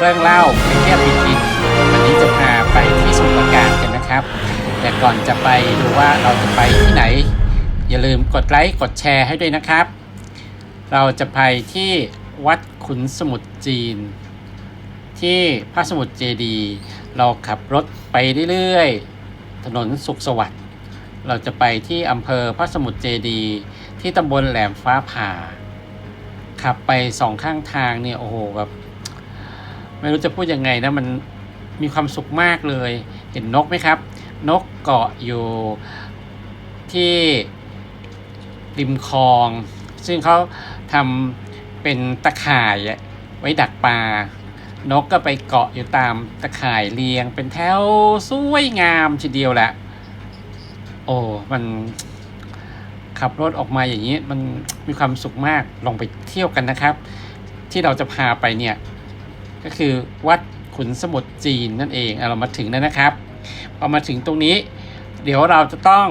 เรื่องเล่าไปเที่ยวไปกินวันนี้จะพาไปที่สมุทรปราการกันนะครับ แต่ก่อนจะไปดูว่าเราจะไปที่ไหน อย่าลืมกดไลค์กดแชร์ให้ด้วยนะครับ เราจะไปที่วัดขุนสมุทรจีน ที่พระสมุทรเจดีย์เราขับรถไปเรื่อยๆ ถนนสุขสวัสดิ์เราจะไปที่อำเภอพระสมุทรเจดีย์ที่ตำบลแหลมฟ้าผ่าขับไปสองข้างทางเนี่ยโอ้โหแบบ ไม่รู้จะพูดยังไงนะมันมีความสุขมากเลย เห็นนกไหมครับ นกเกาะอยู่ที่ริมคลอง ซึ่งเขาทำเป็นตะข่ายไว้ดักปลานกก็ไปเกาะอยู่ตามตะข่ายเรียง เป็นแถวสวยงามทีเดียวแหละ โอ้มันขับรถออกมาอย่างนี้มันมีความสุขมากลองไปเที่ยวกันนะครับ ที่เราจะพาไปเนี่ย ก็คือวัดขุนสมุทรจีนนั่นเองอะเรามาถึงแล้วนะครับพอมาถึงตรงนี้ เดี๋ยวเราจะต้อง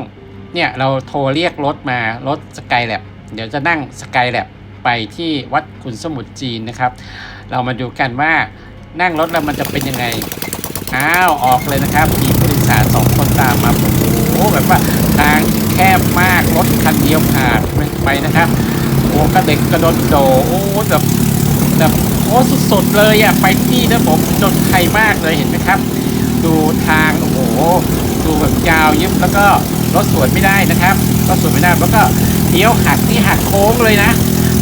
เนี่ยเราโทรเรียกรถมารถสกายแลบเดี๋ยวจะนั่งสกายแลบไปที่วัดขุนสมุทรจีนนะครับ เรามาดูกันว่านั่งรถแล้วมันจะเป็นยังไงอ้าวออกเลยนะครับมีผู้โดยสารสองคนตามมาโอ้โหแบบว่าทางแคบมากรถคันเดียวผ่านไปนะครับโอ้กระเด็กกระโดดโดโอ้แบบแบบ โอ้สุดๆเลยอะไปที่นะผมจนใครมากเลยเห็นไหมครับ ดูทางโอ้โหดูแบบยาวยิบแล้วก็รถสวนไม่ได้นะครับรถสวนไม่ได้แล้วก็เลี้ยวหักนี่หักโค้งเลยนะ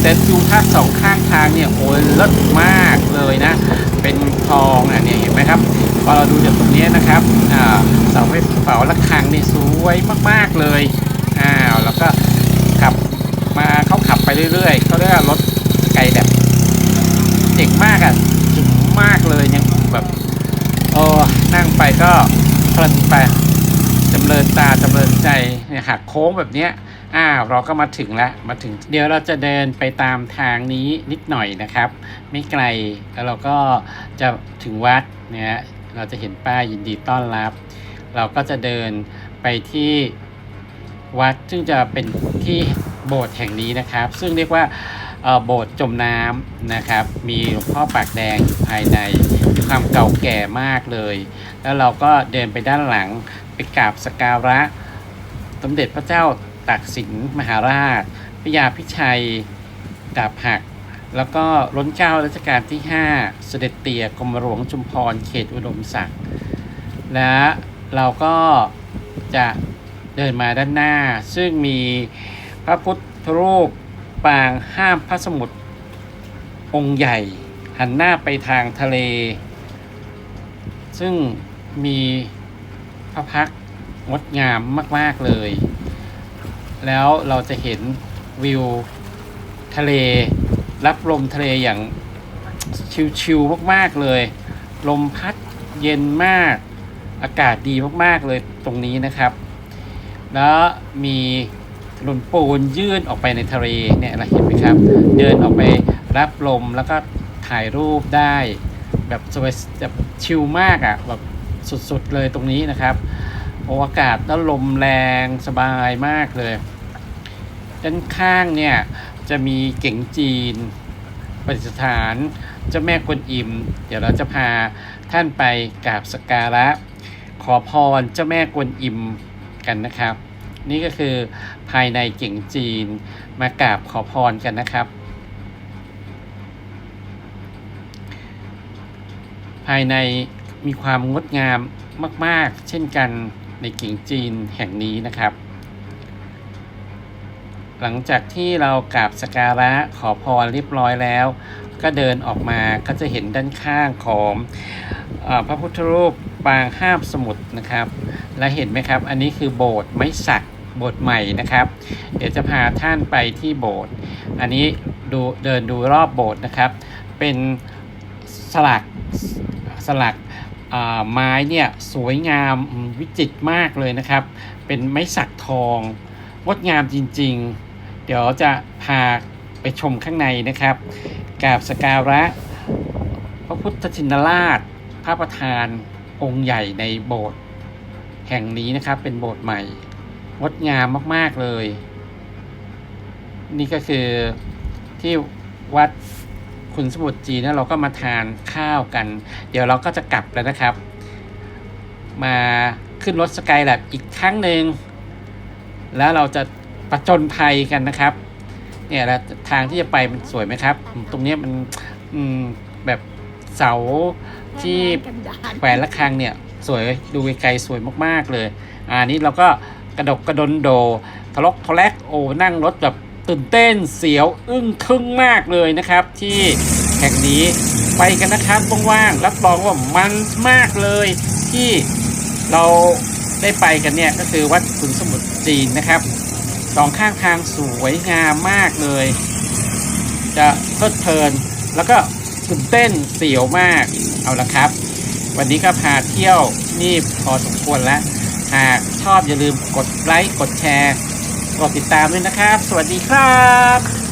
แต่ดูท่าสองข้างทางเนี่ยโอ้เลิศมากเลยนะ เป็นคลองอะเนี่ยเห็นไหมครับพอเราดูจากตรงนี้นะครับอ่าเสาไฟเสาระฆังนี่สวยมากๆเลยอ้าวแล้วก็ขับมาเขาขับไปเรื่อยๆเขาเรียกว่ารถไกลแบบ เจ๋งมากอะจุ๋มากเลยเนี่ยแบบโอ้นั่งไปก็เพลินไปจำเริญตาจำเริญใจเนี่ยหักโค้งแบบเนี้ยอ้าวเราก็มาถึงแล้วมาถึง เดี๋ยวเราจะเดินไปตามทางนี้นิดหน่อยนะครับ ไม่ไกลแล้วเราก็จะถึงวัดเนี่ยเราจะเห็นป้ายยินดีต้อนรับ เราก็จะเดินไปที่วัดซึ่งจะเป็นที่โบสถ์แห่งนี้นะครับ ซึ่งเรียกว่า โบสถ์จมน้ำนะครับ มีหลวงพ่อปากแดงอยู่ภายในมีความเก่าแก่มากเลย แล้วเราก็เดินไปด้านหลังไปกราบสการะสมเด็จพระเจ้าตากสินมหาราชพระยาพิชัยดาบหัก แล้วก็ล้นเกล้ารัชกาลที่ 5 เสด็จเตี่ยกรมหลวงชุมพรเขตอุดมศักดิ์และเราก็จะเดินมาด้านหน้า ซึ่งมีพระพุทธรูป ปางห้ามพระสมุทรองค์ใหญ่ หันหน้าไปทางทะเล ซึ่งมีพระพักงดงามมาก ๆ เลย แล้วเราจะเห็นวิวทะเล รับลมทะเลอย่างชิวๆมาก ๆ เลย ลมพัดเย็นมาก อากาศดีมาก ๆ เลยตรงนี้นะครับ แล้วมี ถนนปูนยื่นออกไปในทะเลเนี่ยเราเห็นไหมครับ เดินออกไปรับลมแล้วก็ถ่ายรูปได้แบบสบายแบบชิลมากอะ่ะแบบสุดๆเลยตรงนี้นะครับโออากาศแล้วลมแรงสบายมากเลย ด้านข้างเนี่ยจะมีเก๋งจีนประดิษฐานเจ้าแม่กวนอิม เดี๋ยวเราจะพาท่านไปกราบสักการะ ขอพรเจ้าแม่กวนอิมกันนะครับ นี่ก็คือภายในเก๋งจีนมากราบขอพรกันนะครับ ภายในมีความงดงามมาก ๆ เช่นกันในเก่งจีนแห่งนี้นะครับ หลังจากที่เรากราบสการะขอพรเรียบร้อยแล้ว ก็เดินออกมาก็จะเห็นด้านข้างของออพระพุทธรูปปางห้ามสมุทรนะครับ และเห็นไหมครับ อันนี้คือโบสถ์ไม้สัก โบสถ์ใหม่นะครับ เดี๋ยวจะพาท่านไปที่โบสถ์อันนี้ดูเดินดูรอบโบสถ์นะครับ เป็นสลักสลักไม้เนี่ยสวยงามวิจิตรมากเลยนะครับ เป็นไม้สักทองงดงามจริงๆ เดี๋ยวจะพาไปชมข้างในนะครับกราบสกการะ พระพุทธชินราช พระประธานองค์ใหญ่ในโบสถ์แห่งนี้นะครับเป็นโบสถ์ใหม่ งดงามมาก ๆ เลย นี่ก็คือที่วัดขุนสมุทรจีนเนี่ยเราก็มาทานข้าวกัน เดี๋ยวเราก็จะกลับแล้วนะครับ มาขึ้นรถสกายแลบอีกครั้งหนึ่งแล้วเราจะประจนภัยกันนะครับ เนี่ยแล้วทางที่จะไปมันสวยไหมครับอืมตรงเนี้ยมันอืมแบบเสาที่แขวนระฆังเนี่ย สวยดูไกลๆสวยมากๆเลย อ่านี้เราก็ กระดกกระดนโดทะลกทะแลกโอ้นั่งรถแบบตื่นเต้นเสียวอึ้งครึ่งมากเลยนะครับ ที่แห่งนี้ไปกันนะครับว่างๆรับรองว่ามันมากเลยที่เราได้ไปกันเนี่ยก็คือวัดขุนสมุทรจีนนะครับสองข้างทางสวยงามมากเลย จะเพลิดเพลิน แล้วก็ตื่นเต้นเสียวมากเอาละครับ วันนี้ก็พาเที่ยวนี่พอสมควรแล้ว หากชอบอย่าลืมกดไลค์ กดแชร์ กดติดตามด้วยนะครับ สวัสดีครับ